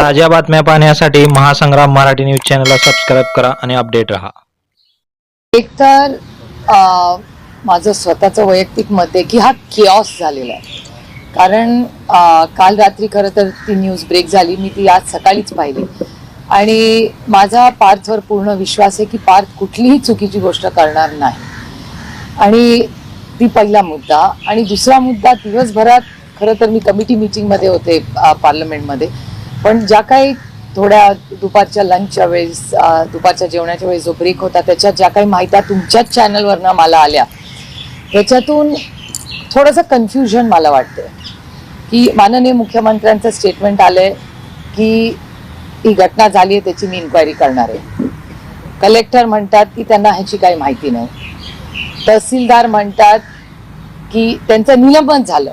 ताज्या बातम्या पाहण्यासाठी महासंग्राम मराठी न्यूज चॅनलला सबस्क्राईब करा आणि अपडेट रहा. एक तर माझं स्वतःचं वैयक्तिक मत आहे की हा किऑस झालेला आहे. कारण काल रात्री खरं तर ती न्यूज ब्रेक झाली मी ती आज सकाळीच पाहिली. आणि माझा पार्थवर पूर्ण विश्वास आहे की पार्थ कुठलीही चुकीची गोष्ट करणार नाही. आणि ती पहिला मुद्दा. आणि दुसरा मुद्दा दिवसभरात खरं तर मी कमिटी मीटिंगमध्ये होते पार्लमेंटमध्ये पण ज्या काही थोड्या दुपारच्या लंचच्या वेळेस दुपारच्या जेवणाच्या वेळेस जो ब्रेक होता त्याच्यात ज्या काही माहित्या तुमच्याच चॅनलवरनं मला आल्या त्याच्यातून थोडंसं कन्फ्युजन मला वाटतं की माननीय मुख्यमंत्र्यांचं स्टेटमेंट आलंय की ही घटना झाली आहे त्याची मी इन्क्वायरी करणार आहे. कलेक्टर म्हणतात की त्यांना ह्याची काही माहिती नाही. तहसीलदार म्हणतात की त्यांचं निलंबन झालं.